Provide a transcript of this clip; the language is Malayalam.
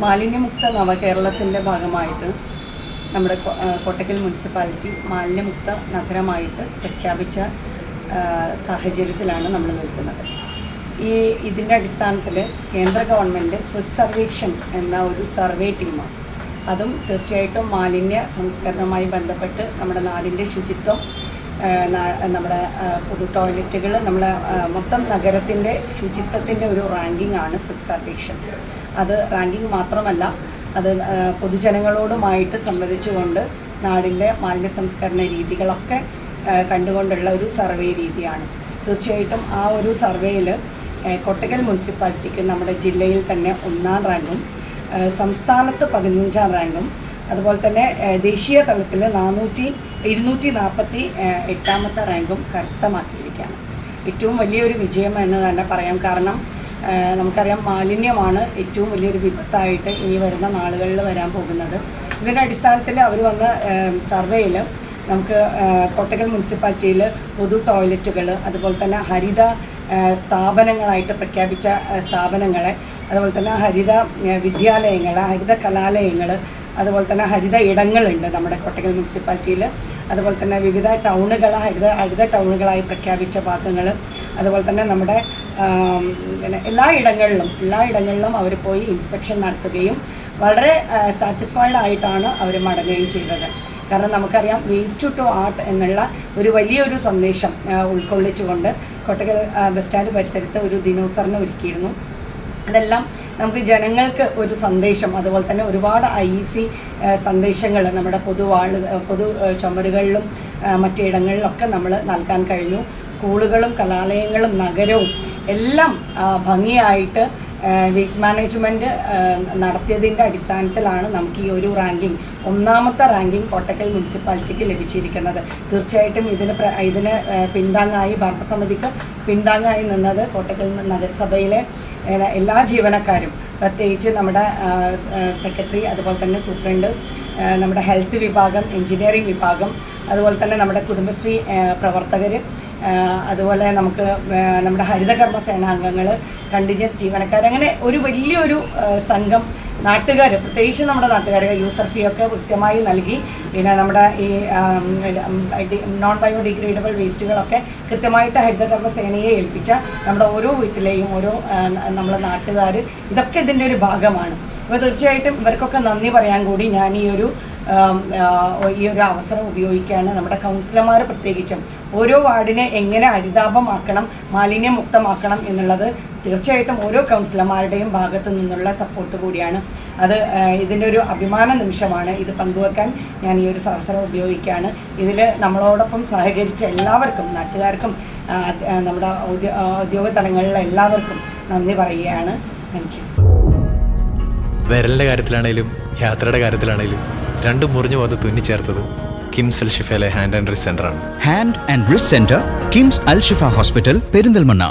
മാലിന്യമുക്ത നവകേരളത്തിന്റെ ഭാഗമായിട്ട്. നമ്മുടെ കോട്ടക്കൽ മുനിസിപ്പാലിറ്റി മാലിന്യമുക്ത നഗരമായിട്ട് പ്രഖ്യാപിച്ച സാഹചര്യത്തിലാണ് നമ്മൾ നിൽക്കുന്നത്. ഈ ഇതിന്റെ അടിസ്ഥാനത്തിൽ കേന്ദ്ര ഗവൺമെന്റ് സ്വച്ഛ് സർവേക്ഷൻ എന്ന ഒരു സർവേ ടീമാണ്. അതും തീർച്ചയായിട്ടും മാലിന്യ സംസ്കരണവുമായി ബന്ധപ്പെട്ട് നമ്മുടെ നാടിന്റെ ശുചിത്വം നമ്മുടെ പൊതു ടോയ്ലറ്റുകൾ നമ്മുടെ മൊത്തം നഗരത്തിന്റെ ശുചിത്വത്തിന്റെ ഒരു റാങ്കിങ്ങാണ് സ്വച്ഛ് സർവേക്ഷൻ. അത് റാങ്കിങ് മാത്രമല്ല അത് പൊതുജനങ്ങളോടുമായിട്ട് സംവദിച്ചുകൊണ്ട് നാടിന്റെ മാലിന്യ സംസ്കരണ രീതികളൊക്കെ കണ്ടുകൊണ്ടുള്ള ഒരു സർവേ രീതിയാണ്. തീർച്ചയായിട്ടും ആ ഒരു സർവേയിൽ കൊട്ടക്കൽ മുനിസിപ്പാലിറ്റിക്ക് നമ്മുടെ ജില്ലയിൽ തന്നെ ഒന്നാം റാങ്കും സംസ്ഥാനത്ത് പതിനഞ്ചാം റാങ്കും അതുപോലെ തന്നെ ദേശീയ തലത്തിൽ നാനൂറ്റി ഇരുന്നൂറ്റി നാൽപ്പത്തി എട്ടാമത്തെ റാങ്കും കരസ്ഥമാക്കിയിരിക്കുകയാണ്. ഏറ്റവും വലിയൊരു വിജയം എന്ന് തന്നെ പറയാം. കാരണം നമുക്കറിയാം മാലിന്യമാണ് ഏറ്റവും വലിയൊരു വിപത്തായിട്ട് ഇനി വരുന്ന നാളുകളിൽ വരാൻ പോകുന്നത്. ഇതിന്റെ അടിസ്ഥാനത്തിൽ അവർ വന്ന സർവേയിൽ നമുക്ക് കോട്ടക്കൽ മുനിസിപ്പാലിറ്റിയിൽ പൊതു ടോയ്ലറ്റുകൾ അതുപോലെ തന്നെ ഹരിത സ്ഥാപനങ്ങളായിട്ട് പ്രഖ്യാപിച്ച സ്ഥാപനങ്ങളെ അതുപോലെ തന്നെ ഹരിത വിദ്യാലയങ്ങൾ ഹരിത കലാലയങ്ങൾ അതുപോലെ തന്നെ ഹരിത ഇടങ്ങളുണ്ട് നമ്മുടെ കോട്ടക്കൽ മുനിസിപ്പാലിറ്റിയിൽ അതുപോലെ തന്നെ വിവിധ ടൗണുകൾ ഹരിത ഹരിത ടൗണുകളായി പ്രഖ്യാപിച്ച ഭാഗങ്ങൾ അതുപോലെ തന്നെ നമ്മുടെ പിന്നെ എല്ലാ ഇടങ്ങളിലും എല്ലാ ഇടങ്ങളിലും അവർ പോയി ഇൻസ്പെക്ഷൻ നടത്തുകയും വളരെ സാറ്റിസ്ഫൈഡ് ആയിട്ടാണ് അവർ മടങ്ങുകയും ചെയ്തത്. കാരണം നമുക്കറിയാം വേസ്റ്റ് ടു ആർട്ട് എന്നുള്ള ഒരു വലിയൊരു സന്ദേശം ഉൾക്കൊള്ളിച്ചുകൊണ്ട് കോട്ടക്കൽ ആ, ബസ് സ്റ്റാൻഡ് പരിസരത്ത് ഒരു ദിനോസറിനെ ഒരുക്കിയിരുന്നു. അതെല്ലാം നമുക്ക് ജനങ്ങൾക്ക് ഒരു സന്ദേശം അതുപോലെ തന്നെ ഒരുപാട് ഐ സി സന്ദേശങ്ങൾ നമ്മുടെ പൊതുവാൾ പൊതു ചുമരുകളിലും മറ്റിടങ്ങളിലൊക്കെ നമ്മൾ നൽകാൻ കഴിഞ്ഞു. സ്കൂളുകളും കലാലയങ്ങളും നഗരവും എല്ലാം ഭംഗിയായിട്ട് വേസ്റ്റ് മാനേജ്മെന്റ് നടത്തിയതിന്റെ അടിസ്ഥാനത്തിലാണ് നമുക്ക് ഈ ഒരു റാങ്കിങ് ഒന്നാമത്തെ റാങ്കിങ് കോട്ടക്കൽ മുനിസിപ്പാലിറ്റിക്ക് ലഭിച്ചിരിക്കുന്നത്. തീർച്ചയായിട്ടും ഇതിന് ഇതിന് പിന്താങ്ങായി ഭരണസമിതിക്ക് പിന്താങ്ങായി നിന്നത് കോട്ടക്കൽ നഗരസഭയിലെ എല്ലാ ജീവനക്കാരും പ്രത്യേകിച്ച് നമ്മുടെ സെക്രട്ടറി അതുപോലെ തന്നെ സൂപ്രണ്ട് നമ്മുടെ ഹെൽത്ത് വിഭാഗം എഞ്ചിനീയറിംഗ് വിഭാഗം അതുപോലെ തന്നെ നമ്മുടെ കുടുംബശ്രീ പ്രവർത്തകർ അതുപോലെ നമുക്ക് നമ്മുടെ ഹരിതകർമ്മ സേനാംഗങ്ങൾ കണ്ടിജൻസ് ജീവനക്കാർ അങ്ങനെ ഒരു വലിയൊരു സംഘം നാട്ടുകാർ പ്രത്യേകിച്ച് നമ്മുടെ നാട്ടുകാർ യൂസർ ഫീ ഒക്കെ കൃത്യമായി നൽകി. പിന്നെ നമ്മുടെ ഈ നോൺ ബയോഡിഗ്രേഡബിൾ വേസ്റ്റുകളൊക്കെ കൃത്യമായിട്ട് ഹരിതകർമ്മ സേനയെ ഏൽപ്പിച്ച നമ്മുടെ ഓരോ വീട്ടിലെയും ഓരോ നമ്മുടെ നാട്ടുകാർ ഇതൊക്കെ ഇതിന്റെ ഒരു ഭാഗമാണ്. അപ്പോൾ തീർച്ചയായിട്ടും ഇവർക്കൊക്കെ നന്ദി പറയാൻ കൂടി ഞാൻ ഈ ഒരു ഈ ഒരു അവസരം ഉപയോഗിക്കുകയാണ് നമ്മുടെ കൗൺസിലർമാർ പ്രത്യേകിച്ചും. ഓരോ വാർഡിനെ എങ്ങനെ ഹരിതാപമാക്കണം മാലിന്യമുക്തമാക്കണം എന്നുള്ളത് തീർച്ചയായിട്ടും ഓരോ കൗൺസിലർമാരുടെയും ഭാഗത്തു നിന്നുള്ള സപ്പോർട്ട് കൂടിയാണ്. അത് ഇതിന്റെ ഒരു അഭിമാന നിമിഷമാണ് ഇത് പങ്കുവെക്കാൻ ഞാൻ ഈ ഒരു അവസരം ഉപയോഗിക്കുകയാണ്. ഇതിൽ നമ്മളോടൊപ്പം സഹകരിച്ച എല്ലാവർക്കും നാട്ടുകാർക്കും നമ്മുടെ ഔദ്യോ- ഔദ്യോഗിക തലങ്ങളിലെ എല്ലാവർക്കും നന്ദി പറയുകയാണ്. താങ്ക് യു വിരലിന്റെ കാര്യത്തിലാണേലും യാത്രയുടെ കാര്യത്തിലാണേലും രണ്ടും മുറിഞ്ഞു പോകാതെ തുന്നിച്ചേർത്തത് കിംസ് അൽ ഷിഫയിലെ hand and wrist സെന്ററാണ് hand and wrist center KIMS Al Shifa hospital Perinthalmanna